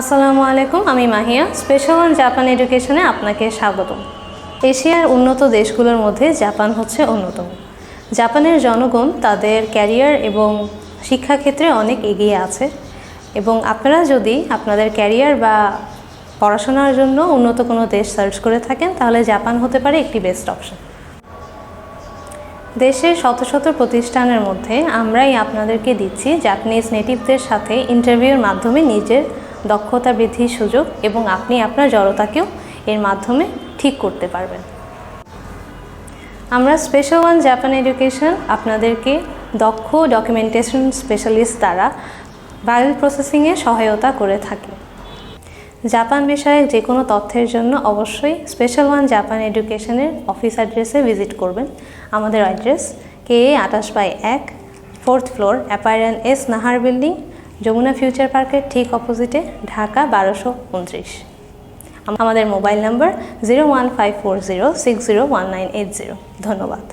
আসসালামু আলাইকুম, আমি মাহিয়া। স্পেশাল অন জাপান এডুকেশনে আপনাকে স্বাগতম। এশিয়ার উন্নত দেশগুলোর মধ্যে জাপান হচ্ছে অন্যতম। জাপানের জনগণ তাদের ক্যারিয়ার এবং শিক্ষাক্ষেত্রে অনেক এগিয়ে আছে এবং আপনারা যদি আপনাদের ক্যারিয়ার বা পড়াশোনার জন্য উন্নত কোনো দেশ সার্চ করে থাকেন, তাহলে জাপান হতে পারে একটি বেস্ট অপশন দেশের শত শত প্রতিষ্ঠানের মধ্যে আমরাই আপনাদেরকে দিচ্ছি জাপানিজ নেটিভদের সাথে ইন্টারভিউর মাধ্যমে নিজের দক্ষতা বৃদ্ধির সুযোগ এবং আপনি আপনার জড়তাকেও এর মাধ্যমে ঠিক করতে পারবেন। আমরা স্পেশাল ওয়ান জাপান এডুকেশন আপনাদেরকে দক্ষ ডকুমেন্টেশন স্পেশালিস্ট দ্বারা বায়োল প্রসেসিংয়ে সহায়তা করে থাকি। জাপান বিষয়ক যে কোনো তথ্যের জন্য অবশ্যই স্পেশাল ওয়ান জাপান এডুকেশনের অফিস অ্যাড্রেসে ভিজিট করবেন। আমাদের অ্যাড্রেস কে এ আটাশ বাই এক fourth floor অ্যাপারেন S Nahar building Jamuna future পার্কের ঠিক অপোজিটে, ঢাকা বারোশো উনত্রিশ। আমাদের mobile number zero one five four zero six zero one nine eight zero. ধন্যবাদ।